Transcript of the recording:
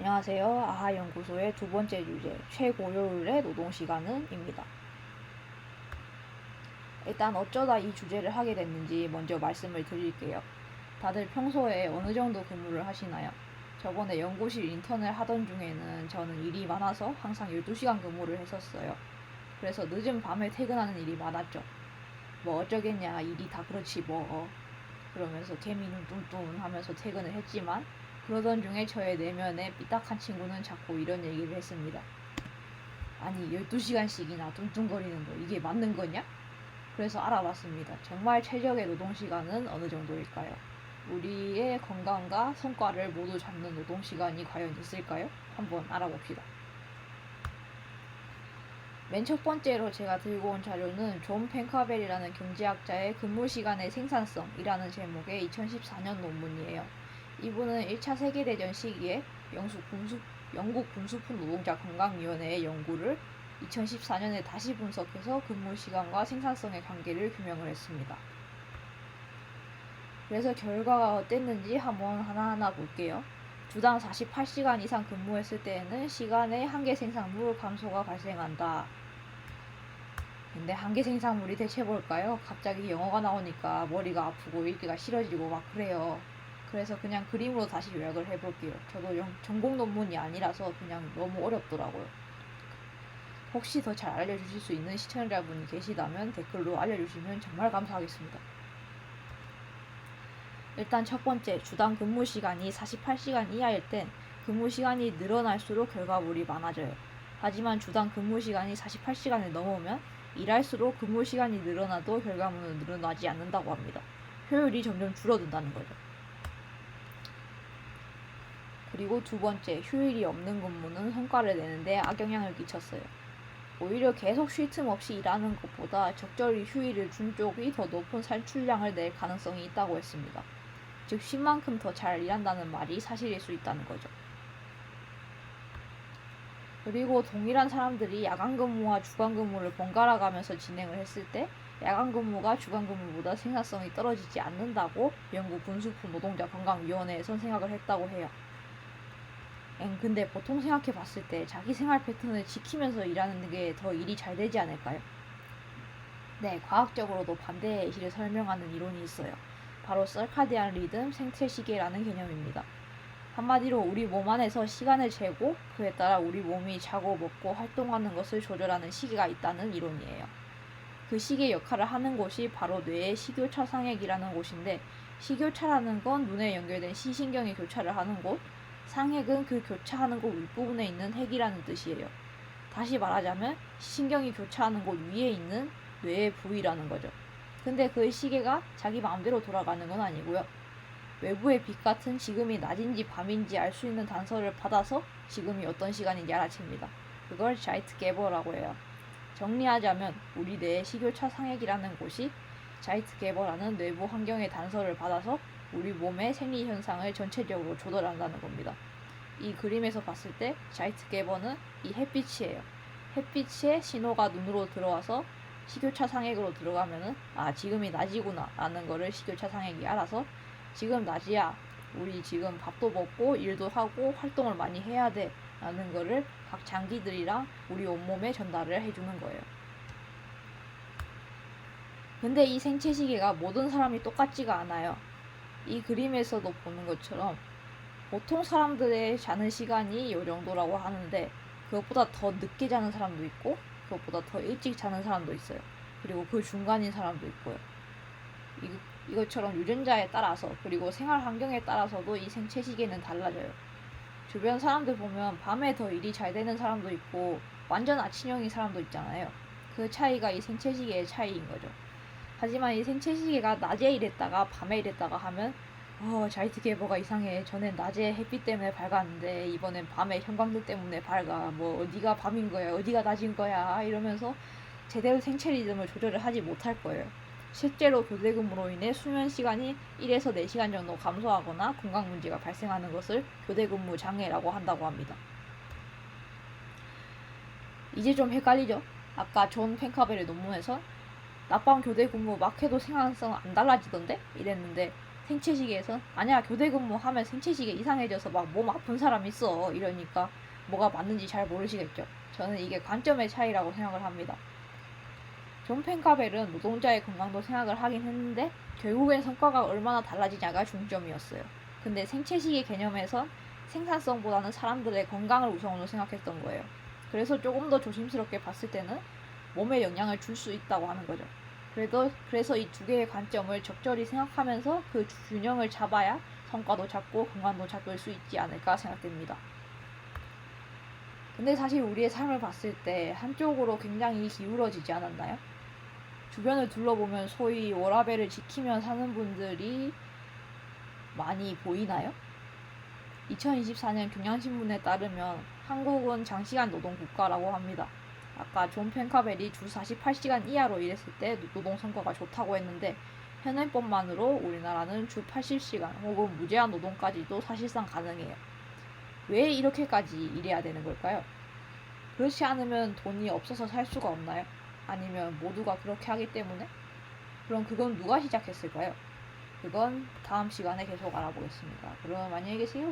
안녕하세요. 아하 연구소의 두 번째 주제 최고효율의 노동 시간은입니다. 일단 어쩌다 이 주제를 하게 됐는지 먼저 말씀을 드릴게요. 다들 평소에 어느 정도 근무를 하시나요? 저번에 연구실 인턴을 하던 중에는 저는 일이 많아서 항상 12시간 근무를 했었어요. 그래서 늦은 밤에 퇴근하는 일이 많았죠. 뭐 어쩌겠냐, 일이 다 그렇지 뭐. 그러면서 개미는 뚱뚱 하면서 퇴근을 했지만 그러던 중에 저의 내면에 삐딱한 친구는 자꾸 이런 얘기를 했습니다. 아니 12시간씩이나 뚱뚱거리는 거 이게 맞는 거냐? 그래서 알아봤습니다. 정말 최적의 노동 시간은 어느 정도일까요? 우리의 건강과 성과를 모두 잡는 노동 시간이 과연 있을까요? 한번 알아봅시다. 맨 첫 번째로 제가 들고 온 자료는 존 펜카벨이라는 경제학자의 근무 시간의 생산성이라는 제목의 2014년 논문이에요. 이분은 1차 세계대전 시기에 영국, 군수, 영국 군수품 노동자 건강위원회의 연구를 2014년에 다시 분석해서 근무 시간과 생산성의 관계를 규명을 했습니다. 그래서 결과가 어땠는지 한번 하나하나 볼게요. 주당 48시간 이상 근무했을 때에는 시간의 한계 생산물 감소가 발생한다. 근데 한계 생산물이 대체 뭘까요? 갑자기 영어가 나오니까 머리가 아프고 읽기가 싫어지고 막 그래요. 그래서 그냥 그림으로 다시 요약을 해볼게요. 저도 영- 전공 논문이 아니라서 그냥 너무 어렵더라고요. 혹시 더 잘 알려주실 수 있는 시청자분이 계시다면 댓글로 알려주시면 정말 감사하겠습니다. 일단 첫 번째, 주당 근무 시간이 48시간 이하일 땐 근무 시간이 늘어날수록 결과물이 많아져요. 하지만 주당 근무 시간이 48시간을 넘으면 일할수록 근무 시간이 늘어나도 결과물은 늘어나지 않는다고 합니다. 효율이 점점 줄어든다는 거죠. 그리고 두 번째, 휴일이 없는 근무는 성과를 내는데 악영향을 끼쳤어요. 오히려 계속 쉴 틈 없이 일하는 것보다 적절히 휴일을 준 쪽이 더 높은 산출량을 낼 가능성이 있다고 했습니다. 즉, 쉰 만큼 더 잘 일한다는 말이 사실일 수 있다는 거죠. 그리고 동일한 사람들이 야간 근무와 주간 근무를 번갈아 가면서 진행을 했을 때 야간 근무가 주간 근무보다 생산성이 떨어지지 않는다고 영국 군수품 노동자 건강위원회에선 생각을 했다고 해요. 엥, 근데 보통 생각해 봤을 때 자기 생활 패턴을 지키면서 일하는 게 더 일이 잘 되지 않을까요? 네, 과학적으로도 반대의 예시를 설명하는 이론이 있어요. 바로 서카디안 리듬 생체 시계라는 개념입니다. 한마디로 우리 몸 안에서 시간을 재고 그에 따라 우리 몸이 자고 먹고 활동하는 것을 조절하는 시계가 있다는 이론이에요. 그 시계 역할을 하는 곳이 바로 뇌의 식교차 상액이라는 곳인데 식교차라는 건 눈에 연결된 시신경이 교차를 하는 곳, 상핵은 그 교차하는 곳 윗부분에 있는 핵이라는 뜻이에요. 다시 말하자면 신경이 교차하는 곳 위에 있는 뇌의 부위라는 거죠. 근데 그 시계가 자기 마음대로 돌아가는 건 아니고요. 외부의 빛 같은 지금이 낮인지 밤인지 알 수 있는 단서를 받아서 지금이 어떤 시간인지 알아챕니다. 그걸 자이트 게버라고 해요. 정리하자면 우리 뇌의 식교차 상핵이라는 곳이 자이트 게버라는 내부 환경의 단서를 받아서 우리 몸의 생리 현상을 전체적으로 조절한다는 겁니다. 이 그림에서 봤을 때 자이트 게버는 이 햇빛이에요. 햇빛의 신호가 눈으로 들어와서 식교차 상액으로 들어가면은 아 지금이 낮이구나 라는 거를 식교차 상액이 알아서 지금 낮이야 우리 지금 밥도 먹고 일도 하고 활동을 많이 해야 돼 라는 거를 각 장기들이랑 우리 온몸에 전달을 해주는 거예요. 근데 이 생체 시계가 모든 사람이 똑같지가 않아요. 이 그림에서도 보는 것처럼 보통 사람들의 자는 시간이 이 정도라고 하는데 그것보다 더 늦게 자는 사람도 있고 그것보다 더 일찍 자는 사람도 있어요. 그리고 그 중간인 사람도 있고요. 이, 이것처럼 유전자에 따라서 그리고 생활 환경에 따라서도 이 생체 시계는 달라져요. 주변 사람들 보면 밤에 더 일이 잘 되는 사람도 있고 완전 아침형인 사람도 있잖아요. 그 차이가 이 생체 시계의 차이인 거죠. 하지만 이 생체 시계가 낮에 일했다가 밤에 일했다가 하면 어, 자이트 게버가 이상해. 전엔 낮에 햇빛 때문에 밝았는데 이번엔 밤에 형광등 때문에 밝아. 뭐 어디가 밤인 거야, 어디가 낮인 거야 이러면서 제대로 생체 리듬을 조절을 하지 못할 거예요. 실제로 교대 근무로 인해 수면 시간이 1에서 4시간 정도 감소하거나 건강 문제가 발생하는 것을 교대 근무 장애라고 한다고 합니다. 이제 좀 헷갈리죠? 아까 존 펜카벨의 논문에서 낮밤 교대 근무 막 해도 생산성 안 달라지던데? 이랬는데 생체 시계에선 아니야 교대 근무하면 생체 시계 이상해져서 막 몸 아픈 사람 있어 이러니까 뭐가 맞는지 잘 모르시겠죠. 저는 이게 관점의 차이라고 생각을 합니다. 존 펜카벨은 노동자의 건강도 생각을 하긴 했는데 결국엔 성과가 얼마나 달라지냐가 중점이었어요. 근데 생체시계 개념에선 생산성보다는 사람들의 건강을 우선으로 생각했던 거예요. 그래서 조금 더 조심스럽게 봤을 때는 몸에 영향을 줄 수 있다고 하는 거죠. 그래도 그래서 이 두 개의 관점을 적절히 생각하면서 그 균형을 잡아야 성과도 잡고 건강도 잡을 수 있지 않을까 생각됩니다. 근데 사실 우리의 삶을 봤을 때 한쪽으로 굉장히 기울어지지 않았나요? 주변을 둘러보면 소위 워라밸을 지키며 사는 분들이 많이 보이나요? 2024년 경향신문에 따르면 한국은 장시간 노동 국가라고 합니다. 아까 존 펜카벨이 주 48시간 이하로 일했을 때 노동 성과가 좋다고 했는데 현행법만으로 우리나라는 주 80시간 혹은 무제한 노동까지도 사실상 가능해요. 왜 이렇게까지 일해야 되는 걸까요? 그렇지 않으면 돈이 없어서 살 수가 없나요? 아니면 모두가 그렇게 하기 때문에? 그럼 그건 누가 시작했을까요? 그건 다음 시간에 계속 알아보겠습니다. 그럼 안녕히 계세요.